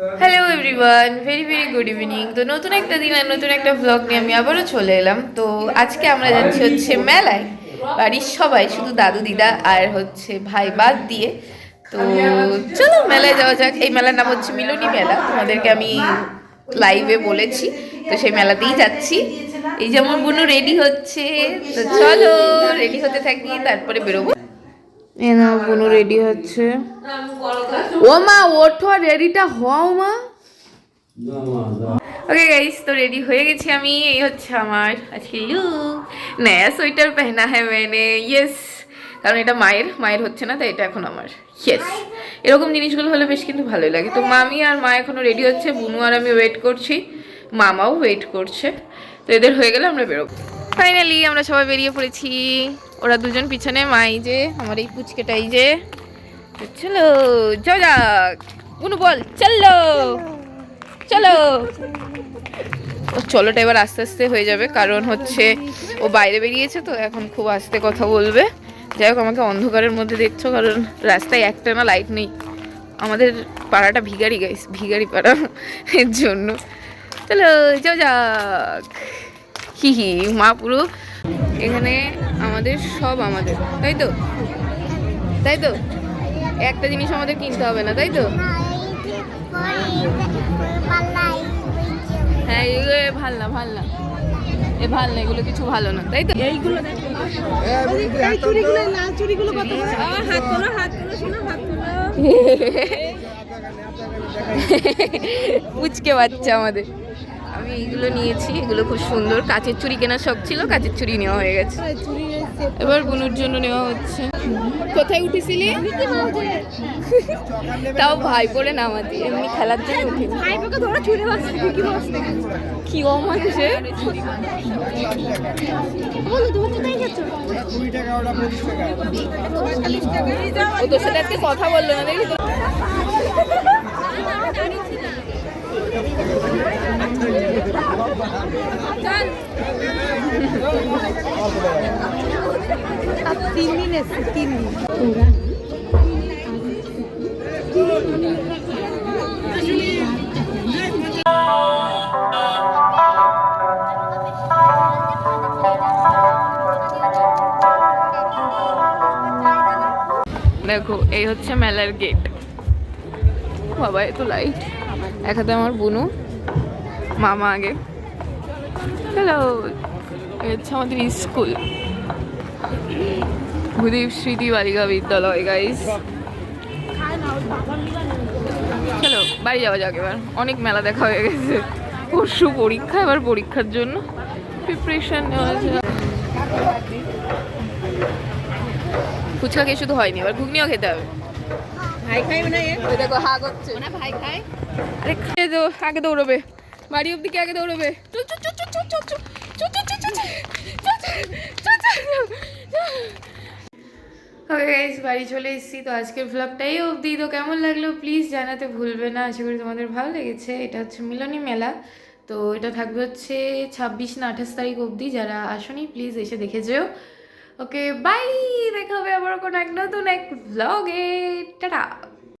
Hello everyone very very good evening তো নতুন একটা দিন আর নতুন একটা ব্লগ নিয়ে আমি আবারও চলে এলাম। তো আজকে আমরা যাচ্ছি হচ্ছে মেলায়। বাড়ির সবাই শুধু দাদু দিদা আর হচ্ছে ভাই বাদ দিয়ে। তো চলো মেলায় যাওয়া যাক। এই মেলার নাম হচ্ছে মিলনী মেলা। তোমাদেরকে আমি লাইভে বলেছি। তো সেই মেলাতেই যাচ্ছি। এই যেমন বুনু রেডি হচ্ছে। তো চলো রেডি হতে থাকি তারপরে বেরোবো। এ না বুনু রেডি হচ্ছে। ও মা ওঠো রেডিটা হও মা। ওকে গাইস তো রেডি হয়ে গেছি আমি। এই হচ্ছে আমার আজকে লুক নয়া সোয়েটার পহনা হ্যাঁ मैंने ইয়েস কারণ এটা মায়ের মায়ের হচ্ছে না, তাই এটা এখন আমার। ইয়েস এরকম জিনিসগুলো হলে বেশ কিন্তু ভালোই লাগে। তো মামি আর মা এখনও রেডি হচ্ছে, বুনু আর আমি ওয়েট করছি। মামাও ওয়েট করছে। তো এদের হয়ে গেলে আমরা বেরোবো। ফাইনালি আমরা সবাই বেরিয়ে পড়েছি। ওরা দুজন পিছনে, মাই যে, আমার এই পুচকেটাই যে। চলো যাও যাক বুনু, বল, চলো। চলো। ও, চলোটা এবার আস্তে আস্তে হয়ে যাবে, কারণ হচ্ছে ও বাইরে বেরিয়েছে তো, এখন খুব আস্তে কথা বলবে। যাই হোক, আমাকে অন্ধকারের মধ্যে দেখছ, কারণ রাস্তায় একটা না লাইট নেই। আমাদের পাড়াটা ভিগারি গাইস ভিগারি পাড়া এর জন্য। চলো যাও যাক। হি হি, মা পুরো এখানে আমাদের সব আমাদের, তাই তো? তাই তো? একটা জিনিস আমাদের কিনতে হবে না তাই তো? হ্যাঁ এগুলো ভালো না ভালো না এ ভালো না এগুলো কিছু ভালো না তাই তো? এইগুলো দেখো। এই চুড়িগুলো কত হাত তোলো হাত তোলো শোনো হাত তোলো। পুচকে বাচ্চা আমাদের। আমি এগুলো নিয়েছি এগুলো খুব সুন্দর। কাঁচের চুড়ি কেনার শখ ছিল কাঁচের চুড়ি নেওয়া হয়ে গেছে। এবার বুনুর জন্য নেওয়া হচ্ছে। কোথায় উঠেছিলি? তাও ভাই পরে নামা এমনি খেলার জন্য উঠে কি অমানুষে? ও তোর সাথে আজকে কথা বলল না দেখি তিন দিন এসছে তিন দেখো এই হচ্ছে মেলার গেট বাবা এত লাইট এক হাতে আমার বুনু, মামা আগে। হ্যালো হচ্ছে আমাদের স্কুল। ভূদীপ স্মৃতি বালিকা বিদ্যালয় গাইস চলো বাড়ি যাওয়া যাক এবার। অনেক মেলা দেখা হয়ে গেছে। পরশু পরীক্ষা, এবার পরীক্ষার জন্য। প্রিপারেশন নেওয়া ফুচকা খেয়ে শুধু হয়নি, এবার ঘুগনিও খেতে হবে। ভাই খাই না ওই দেখো হা করছে না ভাই খাই আরে খেয়ে দো আগে দৌড়বে বাড়ি অব্দি কে আগে দৌড়বে চল চল চল চল চল চল চল চল চল চল চল চল চল চল ওকে গাইস বাড়ি চলে এসেছি তো আজকের ভ্লগটাই অবধি তো কেমন লাগল প্লিজ জানাতে ভুলবে না আশা করি তোমাদের ভালো লেগেছে এটা হচ্ছে মিলনী মেলা তো এটা থাকবে হচ্ছে ছাব্বিশ না আঠাশ তারিখ অবধি যারা আসনি প্লিজ এসে দেখে যেও ওকে বাই দেখা হবে আবার কোনো এক নতুন এক ব্লগে টাটা